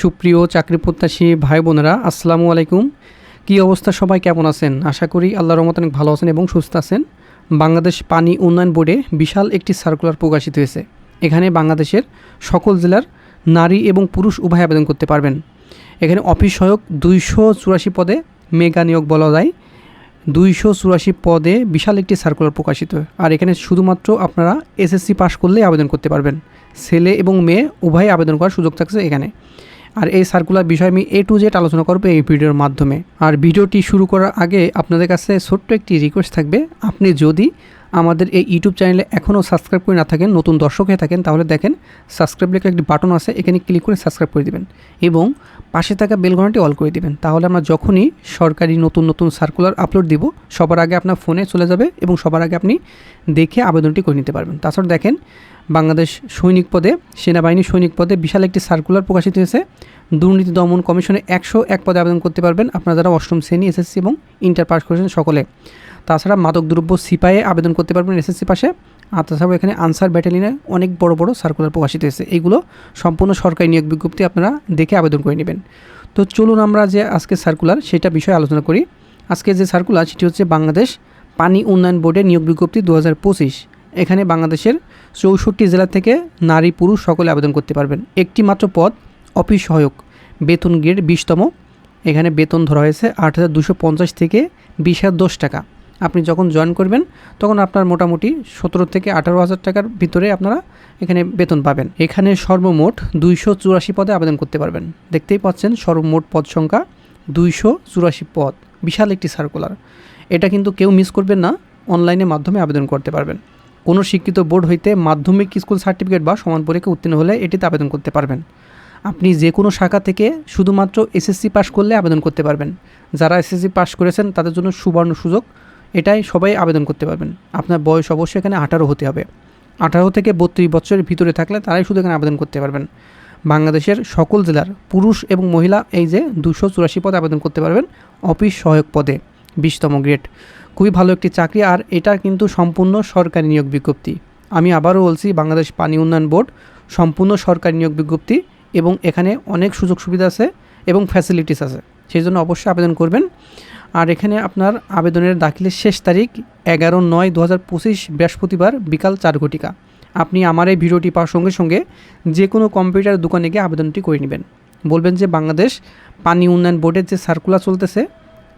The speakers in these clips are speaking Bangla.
সুপ্রিয় চাকরি প্রত্যাশী ভাই বোনেরা, আসসালামু আলাইকুম। কী অবস্থা সবাই? কেমন আছেন? আশা করি আল্লাহর রহমত অনেক ভালো আছেন এবং সুস্থ আছেন। বাংলাদেশ পানি উন্নয়ন বোর্ডে বিশাল একটি সার্কুলার প্রকাশিত হয়েছে। এখানে বাংলাদেশের সকল জেলার নারী এবং পুরুষ উভয় আবেদন করতে পারবেন। এখানে অফিস সহায়ক দুইশো চুরাশি পদে মেগা নিয়োগ বলা যায়। দুইশো চুরাশি পদে বিশাল একটি সার্কুলার প্রকাশিত। আর এখানে শুধুমাত্র আপনারা এসএসসি পাস করলেই আবেদন করতে পারবেন। ছেলে এবং মেয়ে উভয়ই আবেদন করার সুযোগ থাকছে এখানে। আর এই সার্কুলার বিষয়ে আমি এ টু জেড আলোচনা করব এই ভিডিওর মাধ্যমে। আর ভিডিওটি শুরু করার আগে আপনাদের কাছে ছোট্ট একটি রিকোয়েস্ট থাকবে। আপনি যদি আমাদের এই ইউটিউব চ্যানেলে এখনও সাবস্ক্রাইব করে না থাকেন, নতুন দর্শক হয়ে থাকেন, তাহলে দেখেন সাবস্ক্রাইব লেখা একটি বাটন আছে, এখানে ক্লিক করে সাবস্ক্রাইব করে দেবেন এবং পাশে থাকা বেল ঘন্টাটি অল করে দিবেন। তাহলে আমরা যখনই সরকারি নতুন নতুন সার্কুলার আপলোড দিব, সবার আগে আপনার ফোনে চলে যাবে এবং সবার আগে আপনি দেখে আবেদনটি করে নিতে পারবেন। তাছাড়া দেখেন বাংলাদেশ সৈনিক পদে, সেনাবাহিনী সৈনিক পদে বিশাল একটি সার্কুলার প্রকাশিত হয়েছে। দুর্নীতি দমন কমিশনে একশো এক পদে আবেদন করতে পারবেন আপনারা যারা অষ্টম শ্রেণি, এসএসসি এবং ইন্টার পাস করেছেন সকলে। তাছাড়া মাদক দ্রব্য সিপাহে আবেদন করতে পারবেন এসএসসি পাশে। আর তাছাড়াও এখানে আনসার ব্যাটালিয়নে অনেক বড় বড় সার্কুলার প্রকাশিত হয়েছে। এইগুলো সম্পূর্ণ সরকারি নিয়োগ বিজ্ঞপ্তি আপনারা দেখে আবেদন করে নেবেন। তো চলুন আমরা যে আজকে সার্কুলার সেটা বিষয়ে আলোচনা করি। আজকে যে সার্কুলার সেটি হচ্ছে বাংলাদেশ পানি উন্নয়ন বোর্ডের নিয়োগ বিজ্ঞপ্তি দু হাজার পঁচিশ। এখানে বাংলাদেশের চৌষট্টি জেলা থেকে নারী পুরুষ সকলে আবেদন করতে পারবেন। একটি মাত্র পদ, অফিস সহায়ক। বেতন গ্রেড বিশতম। এখানে বেতন ধরা হয়েছে আট হাজার দুশো পঞ্চাশ থেকে বিশ হাজার দশ টাকা। আপনি যখন জয়েন করবেন, তখন আপনার মোটামুটি সতেরো থেকে আঠারো হাজার টাকার ভিতরে আপনারা এখানে বেতন পাবেন। এখানে সর্বমোট দুইশো চুরাশি পদে আবেদন করতে পারবেন। দেখতেই পাচ্ছেন সর্বমোট পদ সংখ্যা দুইশো চুরাশি পদ। বিশাল একটি সার্কুলার এটা কিন্তু কেউ মিস করবেন না। অনলাইনের মাধ্যমে আবেদন করতে পারবেন। কোনো শিক্ষিত বোর্ড হইতে মাধ্যমিক স্কুল সার্টিফিকেট বা সমান পরীক্ষা উত্তীর্ণ হলে এটিতে আবেদন করতে পারবেন। আপনি যে কোনো শাখা থেকে শুধুমাত্র এসএসসি পাস করলে আবেদন করতে পারবেন। যারা এসএসসি পাস করেছেন, তাদের জন্য সুবর্ণ সুযোগ। এটাই সবাই আবেদন করতে পারবেন। আপনার বয়স অবশ্যই এখানে আঠারো হতে হবে। আঠারো থেকে বত্রিশ বছরের ভিতরে থাকলে তারাই শুধু এখানে আবেদন করতে পারবেন। বাংলাদেশের সকল জেলার পুরুষ এবং মহিলা এই যে দুশো চুরাশি পদে আবেদন করতে পারবেন অফিস সহায়ক পদে, বিশতম গ্রেড। খুবই ভালো একটি চাকরি আর এটা কিন্তু সম্পূর্ণ সরকারি নিয়োগ বিজ্ঞপ্তি। আমি আবারও বলছি, বাংলাদেশ পানি উন্নয়ন বোর্ড সম্পূর্ণ সরকারি নিয়োগ বিজ্ঞপ্তি এবং এখানে অনেক সুযোগ সুবিধা আছে এবং ফ্যাসিলিটিস আছে। সেই জন্য অবশ্যই আবেদন করবেন। আর এখানে আপনার আবেদনের দাখিলের শেষ তারিখ এগারো নয় দু হাজার পঁচিশ বৃহস্পতিবার বিকাল চার ঘটিকা। আপনি আমার এই ভিডিওটি পাওয়ার সঙ্গে সঙ্গে যে কোনো কম্পিউটার দোকানে গিয়ে আবেদনটি করে নেবেন। বলবেন যে বাংলাদেশ পানি উন্নয়ন বোর্ডের যে সার্কুলার চলতেছে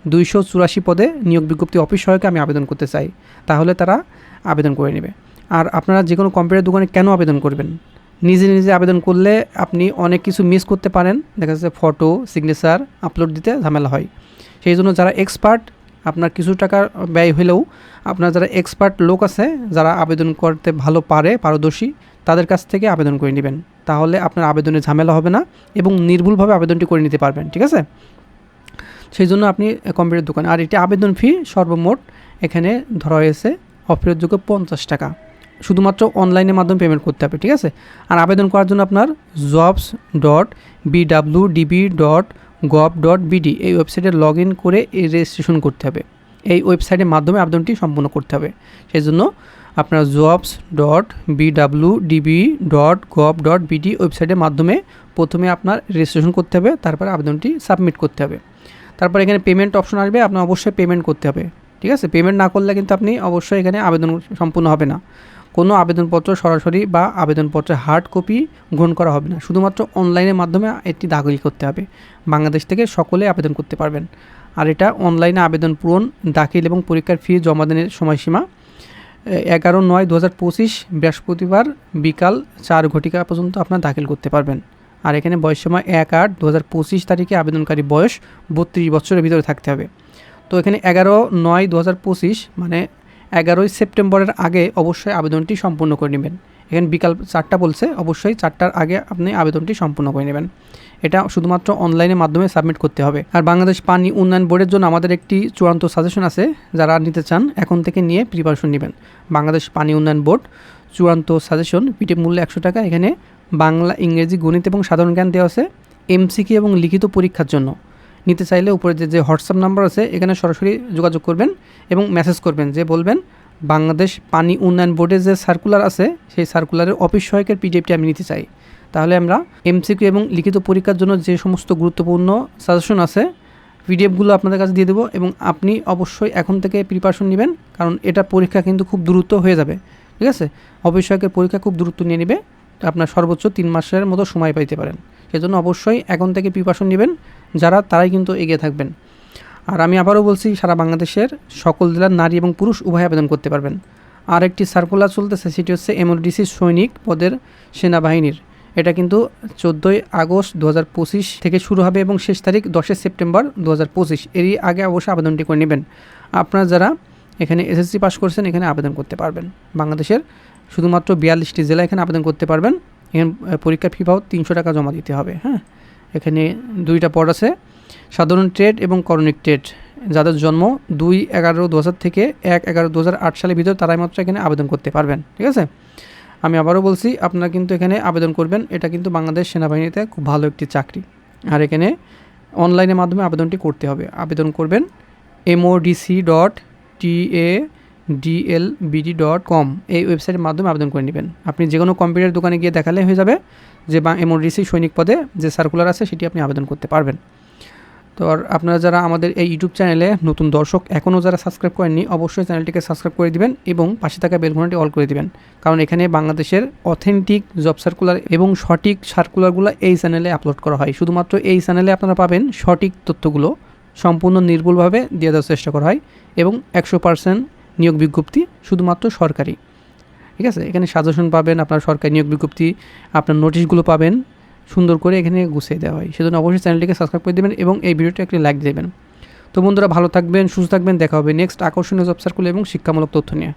দুইশো চুরাশি পদে নিয়োগ বিজ্ঞপ্তি অফিস সহায়কে আমি আবেদন করতে চাই, তাহলে তারা আবেদন করে নেবে। আর আপনারা যে কোনো কম্পিউটার দোকানে কেন আবেদন করবেন? নিজে নিজে আবেদন করলে আপনি অনেক কিছু মিস করতে পারেন। দেখা যাচ্ছে ফটো সিগনেচার আপলোড দিতে ঝামেলা হয়। সেই জন্য যারা এক্সপার্ট আপনার কিছু টাকার ব্যয় হলেও আপনার যারা এক্সপার্ট লোক আছে, যারা আবেদন করতে ভালো পারে, পারদর্শী, তাদের কাছ থেকে আবেদন করে নেবেন। তাহলে আপনার আবেদনে ঝামেলা হবে না এবং নির্ভুলভাবে আবেদনটি করে নিতে পারবেন, ঠিক আছে? সেই জন্য আপনি কম্পিউটার দোকান। আর এটি আবেদন ফি সর্বমোট এখানে ধরা হয়েছে অফেরতযোগ্য পঞ্চাশ টাকা। শুধুমাত্র অনলাইনের মাধ্যমে পেমেন্ট করতে হবে, ঠিক আছে? আর আবেদন করার জন্য আপনার jobs dot BW DB dot gov dot BD এই ওয়েবসাইটে লগ ইন করে এই রেজিস্ট্রেশন করতে হবে। এই ওয়েবসাইটের মাধ্যমে আবেদনটি সম্পূর্ণ করতে হবে। সেই জন্য আপনার jobs dot BW DB dot gov dot BD ওয়েবসাইটের মাধ্যমে প্রথমে আপনার রেজিস্ট্রেশন করতে হবে, তারপরে আবেদনটি সাবমিট করতে হবে। তারপর এখানে পেমেন্ট অপশন আসবে, আপনার অবশ্যই পেমেন্ট করতে হবে। ঠিক আছে? পেমেন্ট না করলে কিন্তু আপনি অবশ্যই এখানে আবেদন সম্পূর্ণ হবে না। কোনো আবেদনপত্র সরাসরি বা আবেদনপত্রের হার্ড কপি গ্রহণ করা হবে না। শুধুমাত্র অনলাইনের মাধ্যমে এটি দাখিল করতে হবে। বাংলাদেশ থেকে সকলে আবেদন করতে পারবেন। আর এটা অনলাইনে আবেদন পূরণ, দাখিল এবং পরীক্ষার ফি জমা দানের সময়সীমা এগারো নয় দু হাজার পঁচিশ বৃহস্পতিবার বিকাল চার ঘটিকা পর্যন্ত আপনার দাখিল করতে পারবেন। আর এখানে বয়স সময় এক আট দু তারিখে আবেদনকারী বয়স বত্রিশ বছরের ভিতরে থাকতে হবে। তো এখানে এগারো নয় দু মানে এগারোই সেপ্টেম্বরের আগে অবশ্যই আবেদনটি সম্পূর্ণ করে নেবেন। এখানে বিকাল চারটা বলছে, অবশ্যই চারটার আগে আপনি আবেদনটি সম্পূর্ণ করে নেবেন। এটা শুধুমাত্র অনলাইনের মাধ্যমে সাবমিট করতে হবে। আর বাংলাদেশ পানি উন্নয়ন বোর্ডের জন্য আমাদের একটি চূড়ান্ত সাজেশন আছে, যারা নিতে চান এখন থেকে নিয়ে প্রিপারেশন নেবেন। বাংলাদেশ পানি উন্নয়ন বোর্ড চূড়ান্ত সাজেশন, পিটিএফ মূল্য একশো টাকা, এখানে বাংলা, ইংরেজি, গণিত এবং সাধারণ জ্ঞান দেওয়া আছে এমসিকি এবং লিখিত পরীক্ষার জন্য। নিতে চাইলে উপরে যে যে হোয়াটসঅ্যাপ নাম্বার আছে, এখানে সরাসরি যোগাযোগ করবেন এবং মেসেজ করবেন যে, বলবেন, বাংলাদেশ পানি উন্নয়ন বোর্ডের যে সার্কুলার আছে, সেই সার্কুলারের অফিস সহায়কের পিডিএফটি আমি নিতে চাই। তাহলে আমরা এমসিকিউ এবং লিখিত পরীক্ষার জন্য যে সমস্ত গুরুত্বপূর্ণ সাজেশন আছে, পিডিএফগুলো আপনাদের কাছে দিয়ে দেবো এবং আপনি অবশ্যই এখন থেকে প্রিপারেশন নেবেন, কারণ এটা পরীক্ষা কিন্তু খুব দ্রুত হয়ে যাবে। ঠিক আছে? অবশ্যকের পরীক্ষা খুব দ্রুত নিয়ে নেবে। আপনার সর্বোচ্চ তিন মাসের মতো সময় পাইতে পারেন। সেজন্য অবশ্যই এখন থেকে প্রিপারেশন নেবেন, যারা তারাই কিন্তু এগিয়ে থাকবেন। আর আমি আবারও বলছি, সারা বাংলাদেশের সকল জেলার নারী এবং পুরুষ উভয় আবেদন করতে পারবেন। আর একটি সার্কুলার চলতেছে, সেটি হচ্ছে এমওডিসি সৈনিক পদের সেনাবাহিনীর। এটা কিন্তু চোদ্দোই আগস্ট দু হাজার পঁচিশ থেকে শুরু হবে এবং শেষ তারিখ দশই সেপ্টেম্বর দু হাজার পঁচিশ। এরই আগে অবশ্যই আবেদনটি করে নেবেন। আপনারা যারা এখানে এসএসসি পাস করছেন, এখানে আবেদন করতে পারবেন। বাংলাদেশের শুধুমাত্র বিয়াল্লিশটি জেলা এখানে আবেদন করতে পারবেন। এখানে পরীক্ষার ফি পাও তিনশো টাকা জমা দিতে হবে হ্যাঁ? এখানে দুইটা পদ আছে, সাধারণ ট্রেড এবং করণিক ট্রেড যাদের জন্ম দুই এগারো দু থেকে এক এগারো দু সালের ভিতর তারাই মাত্র এখানে আবেদন করতে পারবেন, ঠিক আছে? আমি আবারও বলছি, আপনারা কিন্তু এখানে আবেদন করবেন। এটা কিন্তু বাংলাদেশ সেনাবাহিনীতে খুব ভালো একটি চাকরি। আর এখানে অনলাইনের মাধ্যমে আবেদনটি করতে হবে। আবেদন করবেন MODC dot T A DLBD dot com এই ওয়েবসাইটের মাধ্যমে আবেদন করে নেবেন। আপনি যে কোনো কম্পিউটার দোকানে গিয়ে দেখালে হয়ে যাবে যে বা এমওডিসি সৈনিক পদে যে সার্কুলার আছে সেটি আপনি আবেদন করতে পারবেন। তো আর আপনারা যারা আমাদের এই ইউটিউব চ্যানেলে নতুন দর্শক এখনও যারা সাবস্ক্রাইব করেননি, অবশ্যই চ্যানেলটিকে সাবস্ক্রাইব করে দিবেন এবং পাশে থাকা বেলঘোনাটি অল করে দিবেন। কারণ এখানে বাংলাদেশের অথেন্টিক জব সার্কুলার এবং সঠিক সার্কুলারগুলো এই চ্যানেলে আপলোড করা হয়। শুধুমাত্র এই চ্যানেলে আপনারা পাবেন সঠিক তথ্যগুলো। সম্পূর্ণ নির্ভুলভাবে দিয়ে দেওয়ার চেষ্টা করা হয় এবং একশো পার্সেন্ট নিয়োগ বিজ্ঞপ্তি শুধুমাত্র সরকারি। ঠিক আছে? এখানে সাজেশন পাবেন আপনার সরকারি নিয়োগ বিজ্ঞপ্তি, আপনার নোটিশগুলো পাবেন, সুন্দর করে এখানে গুছিয়ে দেওয়া হয়। সেজন্য অবশ্যই চ্যানেলটিকে সাবস্ক্রাইব করে দেবেন এবং এই ভিডিওটি একটি লাইক দেবেন। তো বন্ধুরা ভালো থাকবেন, সুস্থ থাকবেন, দেখা হবে নেক্সট আকর্ষণীয় জব সার্কুল এবং শিক্ষামূলক তথ্য নিয়ে।